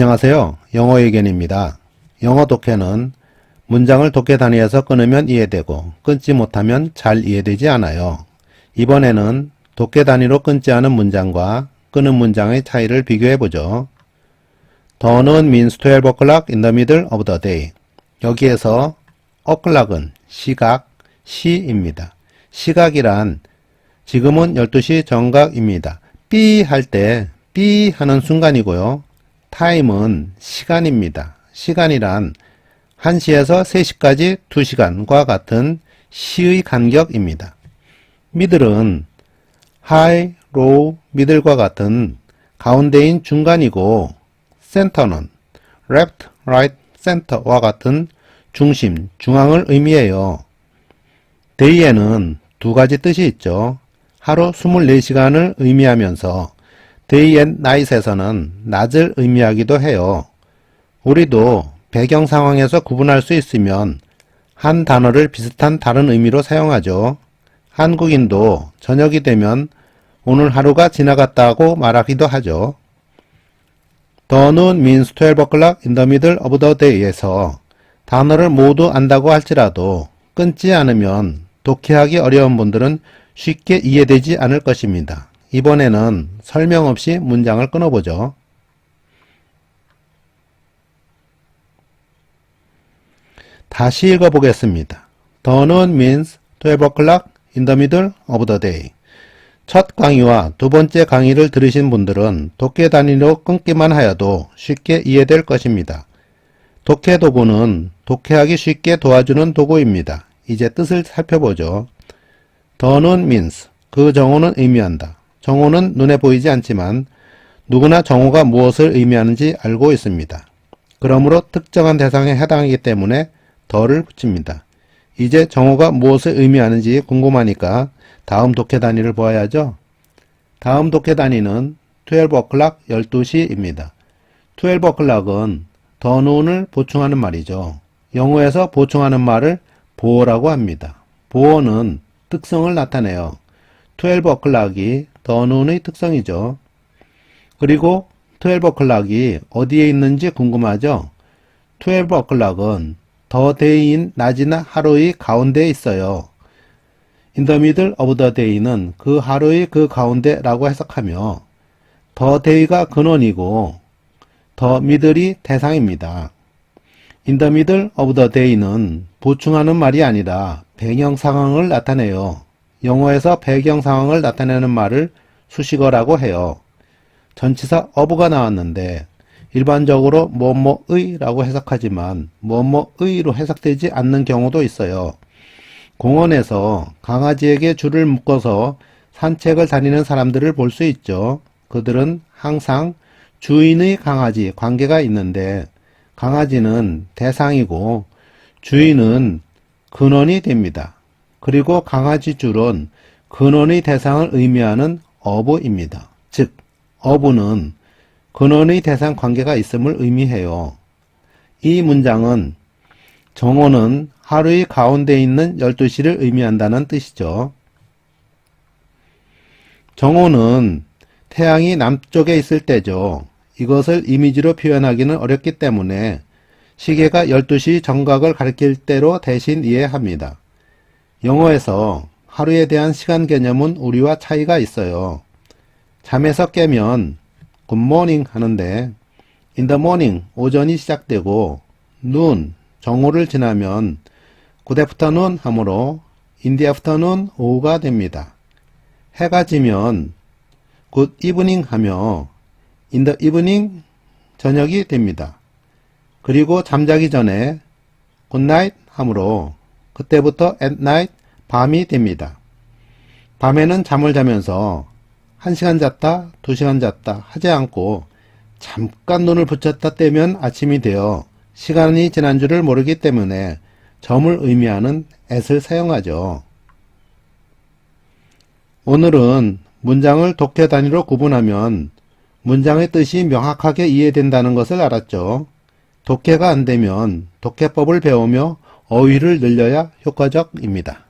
안녕하세요. 영어 의견입니다. 영어 독해는 문장을 독해 단위에서 끊으면 이해되고 끊지 못하면 잘 이해되지 않아요. 이번에는 독해 단위로 끊지 않은 문장과 끊은 문장의 차이를 비교해 보죠. 더는 means 12 o'clock in the middle of the day. 여기에서 o'clock은 시각, 시입니다. 시각이란 지금은 12시 정각입니다. 삐 할 때 삐 하는 순간이고요. 타임은 시간입니다. 시간이란 1시에서 3시까지 2시간과 같은 시의 간격입니다. 미들은 하이, 로우, 미들과 같은 가운데인 중간이고 센터는 left, right, center와 같은 중심, 중앙을 의미해요. 데이에는 두 가지 뜻이 있죠. 하루 24시간을 의미하면서 day and night에서는 낮을 의미하기도 해요. 우리도 배경 상황에서 구분할 수 있으면 한 단어를 비슷한 다른 의미로 사용하죠. 한국인도 저녁이 되면 오늘 하루가 지나갔다고 말하기도 하죠. The noon means 12 o'clock in the middle of the day에서 단어를 모두 안다고 할지라도 끊지 않으면 독해하기 어려운 분들은 쉽게 이해되지 않을 것입니다. 이번에는 설명 없이 문장을 끊어보죠. 다시 읽어보겠습니다. The noon means 12 o'clock in the middle of the day. 첫 강의와 두 번째 강의를 들으신 분들은 독해 단위로 끊기만 하여도 쉽게 이해될 것입니다. 독해 도구는 독해하기 쉽게 도와주는 도구입니다. 이제 뜻을 살펴보죠. 더는 means 그 정오는 의미한다. 정오는 눈에 보이지 않지만 누구나 정오가 무엇을 의미하는지 알고 있습니다. 그러므로 특정한 대상에 해당하기 때문에 더를 붙입니다. 이제 정오가 무엇을 의미하는지 궁금하니까 다음 독해 단위를 보아야죠. 다음 독해 단위는 12 o'clock 12시입니다. 12 o'clock은 더 노은을 보충하는 말이죠. 영어에서 보충하는 말을 보어라고 합니다. 보어는 특성을 나타내요. 12 o'clock이 더 노은의 특성이죠. 그리고 12 o'clock이 어디에 있는지 궁금하죠? 12 o'clock은 더 데이인 낮이나 하루의 가운데에 있어요. The middle of the day는 그 하루의 그 가운데라고 해석하며 더 데이가 근원이고 더 미들이 대상입니다. The middle of the day는 보충하는 말이 아니라 배경 상황을 나타내요. 영어에서 배경 상황을 나타내는 말을 수식어라고 해요. 전치사 of가 나왔는데 일반적으로 뭐뭐의 라고 해석하지만 뭐뭐의로 해석되지 않는 경우도 있어요. 공원에서 강아지에게 줄을 묶어서 산책을 다니는 사람들을 볼 수 있죠. 그들은 항상 주인의 강아지 관계가 있는데 강아지는 대상이고 주인은 근원이 됩니다. 그리고 강아지 줄은 근원의 대상을 의미하는 어부입니다. 즉, 어부는 근원의 대상 관계가 있음을 의미해요. 이 문장은 정오는 하루의 가운데 있는 12시를 의미한다는 뜻이죠. 정오는 태양이 남쪽에 있을 때죠. 이것을 이미지로 표현하기는 어렵기 때문에 시계가 12시 정각을 가리킬 때로 대신 이해합니다. 영어에서 하루에 대한 시간 개념은 우리와 차이가 있어요. 잠에서 깨면 굿모닝 하는데 in the morning 오전이 시작되고 noon 정오를 지나면 good afternoon 하므로 in the afternoon 오후가 됩니다. 해가 지면 good evening 하며 in the evening 저녁이 됩니다. 그리고 잠자기 전에 good night 하므로 그때부터 at night 밤이 됩니다. 밤에는 잠을 자면서 1시간 잤다, 2시간 잤다 하지 않고 잠깐 눈을 붙였다 떼면 아침이 되어 시간이 지난 줄을 모르기 때문에 점을 의미하는 at을 사용하죠. 오늘은 문장을 독해 단위로 구분하면 문장의 뜻이 명확하게 이해된다는 것을 알았죠. 독해가 안 되면 독해법을 배우며 어휘를 늘려야 효과적입니다.